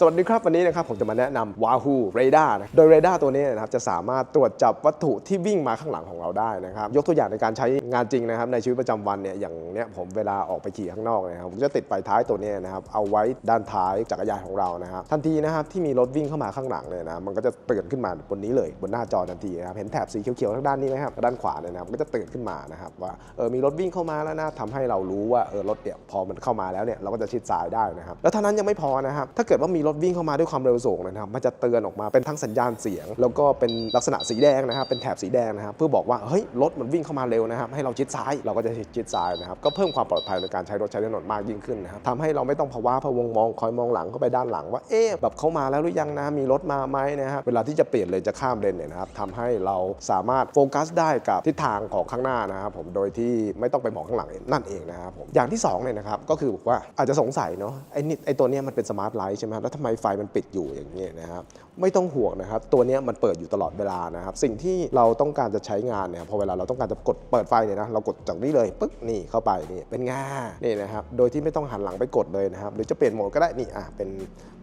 สวัสดีครับ วันนี้นะครับผมจะมาแนะนำ Wahoo Radar นะโดย Radar ตัวนี้นะครับจะสามารถตรวจจับวัตถุที่วิ่งมาข้างหลังของเราได้นะครับยกตัวอย่างในการใช้งานจริงนะครับในชีวิตประจำวันเนี่ยอย่างเนี้ยผมเวลาออกไปขี่ข้างนอกนะครับผมจะติดไฟท้ายตัวนี้นะครับเอาไว้ด้านท้ายจักรยานของเรานะครับทันทีนะครับที่มีรถวิ่งเข้ามาข้างหลังเนี่ยนะมันก็จะเตือนขึ้นมาบนนี้เลยบนหน้าจอทันทีนะครับเห็นแถบสีเขียวๆทางด้านนี้ไหมครับด้านขวาเนี่ยนะครับมันก็จะเตือนขึ้นมานะครับว่าเออมีรถวิ่งเข้ามาแล้วนะทำให้เรารู้ว่าเออรถเนี่ยพอมันเข้ามาแล้วเนี่ยเราก็จะชิดซ้ายได้นะครับแล้วเท่านั้นยังไม่พอนะครับถ้าเกิดว่ามีรถวิ่งเข้ามาด้วยความเร็วสูงนะครับ มันจะเตือนออกมาเป็นทั้งสัญญาณเสียง แล้วก็เป็นลักษณะสีแดงนะครับ เป็นแถบสีแดงนะครับ เพื่อบอกว่า เฮ้ย รถมันวิ่งเข้ามาเร็วนะครับ ให้เราชิดซ้าย เราก็จะชิดซ้ายนะครับ ก็เพิ่มความปลอดภัยในการใช้รถใช้ถนนมากยิ่งขึ้นนะครับทำให้เราไม่ต้องภาวะพะวงมองคอยมองหลังเข้าไปด้านหลังว่า เอ๊ะ แบบเขามาแล้วหรือยังนะ มีรถมาไหมนะครับ เวลาที่จะเปลี่ยนเลนจะข้ามเลนเนี่ยนะครับทำให้เราสามารถโฟกัสได้กับทิศทางของข้างหน้านะครับผม โดยที่ไม่ต้องไปมองข้างหลังนั่นเองนะครับผม อย่างที่สองเนี่ยนะครับ ก็คือบอกว่าอาจจะสงสัยเนาะไอ้นี่ไอ้ตัวเนี้ยมันเป็นสมาร์ทไลท์ใช่ไหมแล้วทำไมไฟมันปิดอยู่อย่างเงี้ยนะครับไม่ต้องห่วงนะครับ ตัวนี้มันเปิดอยู่ตลอดเวลานะครับ สิ่งที่เราต้องการจะใช้งานเนี่ยพอเวลาเราต้องการจะกดเปิดไฟเนี่ยนะเรากดจากนี้เลยปึ๊กนี่เข้าไปนี่เป็นงานี่นะครับโดยที่ไม่ต้องหันหลังไปกดเลยนะครับ หรือจะเปลี่ยนโหมดก็ได้นี่อะเป็น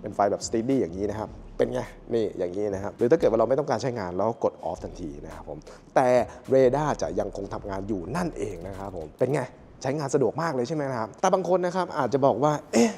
เป็นไฟแบบสตีดี้อย่างนี้นะครับเป็นไงนี่อย่างนี้นะครับหรือถ้าเกิดว่าเราไม่ต้องการใช้งานเราก็กดออฟทันทีนะครับผมแต่เรดาร์จะยังคงทำงานอยู่นั่นเองนะครับผมเป็นไงใช้งานสะดวกมากเลยใช่ไหมนะครับแต่บางคนนะครับอาจจะบอกว่าเอ๊ะ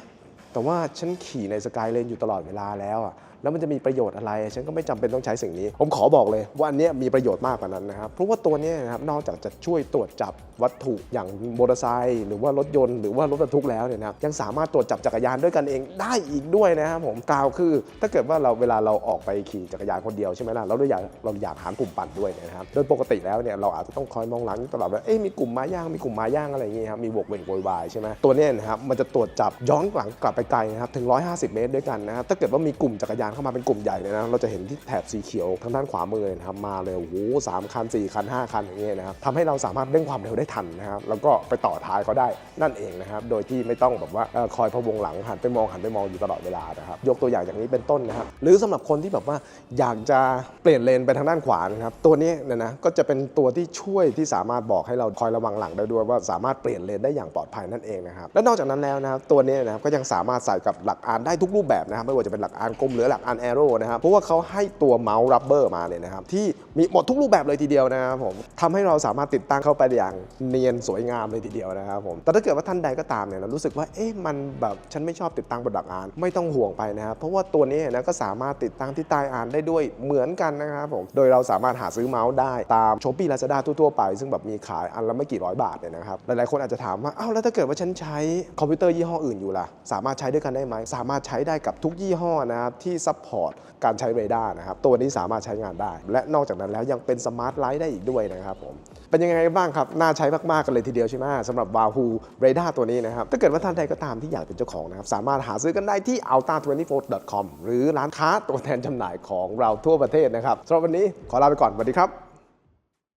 แต่ว่าฉันขี่ในสกายเลนอยู่ตลอดเวลาแล้วอะ แล้วมันจะมีประโยชน์อะไร ฉันก็ไม่จำเป็นต้องใช้สิ่งนี้ ผมขอบอกเลยว่าอันนี้มีประโยชน์มากกว่านั้นนะครับ เพราะว่าตัวนี้นะครับนอกจากจะช่วยตรวจจับวัตถุอย่างมอเตอร์ไซค์หรือว่ารถยนต์หรือว่ารถบรรทุกแล้วเนี่ยนะครับยังสามารถตรวจจับจักรยานด้วยกันเองได้อีกด้วยนะครับผมกล่าวคือ ถ้าเกิดว่าเราเวลาเราออกไปขี่จักรยานคนเดียวใช่ไหมล่ะแล้วเราอยากเราอยากหากลุ่มปั่นด้วยนะครับโดยปกติแล้วเนี่ยเราอาจจะต้องคอยมองหลังตลอดว่าเอ๊ะมีกลุ่มมาย่างมีกลุ่มมาย่างอะไรอย่างเงี้ยครับมีบวกเวงโวยวายใช่ไหมตัวนี้นะครับมันจะตรวจจับย้อนหลังกลับไปไกลนะครับถึง 150 เมตรด้วยกันนะครับถ้าเกิดว่ามีกลุ่มจักรยานเข้ามาเป็นกลุ่มใหญ่เลยนะ เราจะเห็นที่แถบสีเขียวทางด้านขวามือเลยนะครับมาเลยโอ้โหสามคัน4คัน5คันอย่างเงี้ยนะครับทำให้เราสามารถเร่งความเร็วได้ทันนะครับแล้วก็ไปต่อท้ายเขาได้นั่นเองนะครับโดยที่ไม่ต้องแบบว่าอคอยพะวงหลังหันไปมองหันไปมองอยู่ตลอดเวลานะครับยกตัวอย่างอย่างนี้เป็นต้นนะครับหรือสำหรับคนที่แบบว่าอยากจะเปลี่ยนเลนไปทางด้านขวานะครับตัวนี้นี่ยนะก็จะเป็นตัวที่ช่วยที่สามารถบอกให้เราคอยระวังหลังได้ด้วยว่าสามารถเปลี่ยนเลนได้อย่างปลอดภัยนั่นเองนะครับและนอกจากนั้นแล้วนะครับตัวนี้นะครับก็ยังสามารถใส่กับหลักอานได้ทุกรูปแบบนะครับไม่ว่าจะเป็นหลักอานกลมหรือหลักอานแอโร่นะครับ เพราะว่าเขาให้ตัวเมาส์รับเบอร์มาเนี่ยนะครับ ที่มีหมดทุกรูปแบบเลยทีเดียวนะครับผมทำให้เราสามารถติดตั้งเข้าไปอย่างเนียนสวยงามเลยทีเดียวนะครับผม แต่ถ้าเกิดว่าท่านใดก็ตามเนี่ยเรารู้สึกว่าเอ๊ะมันแบบฉันไม่ชอบติดตั้งบนหลักอานไม่ต้องห่วงไปนะครับเพราะว่าตัวนี้นะก็สามารถติดตั้งที่ใต้อานได้ด้วยเหมือนกันนะครับผมโดยเราสามารถหาซื้อเมาส์ได้ตามช้อปปี้ลาซาด้าทั่วๆไป ซึ่งแบบมีขายอันละไม่กี่ร้อยบาทเนี่ยนะครับหลายๆคนอาจจะถามว่าอ้าวแล้วถ้าเกิดว่าฉันใช้คอมพิวเตอร์ยี่ห้ออื่นอยู่ล่ะสามารถใช้ด้วยกันได้ไหมสามารถใช้ได้กับทุกยี่ห้อนะครับที่ซัพพอร์ตการใช้เรดาร์นะครับ ตัวนี้สามารถใช้งานได้ และนอกจากนั้นแล้วยังเป็นสมาร์ทไลท์ได้อีกด้วยนะครับผม เป็นยังไงบ้างครับ น่าใช้มาก ๆ กันเลยทีเดียวใช่ไหมสำหรับ Wahoo Radar ตัวนี้นะครับ ถ้าเกิดว่าท่านใดก็ตามที่อยากเป็นเจ้าของนะครับ สามารถหาซื้อกันได้ที่ alta24.com หรือร้านค้าตัวแทนจำหน่ายของเราทั่วประเทศนะครับสำหรับวันนี้ขอลาไปก่อนสวัสดีครับ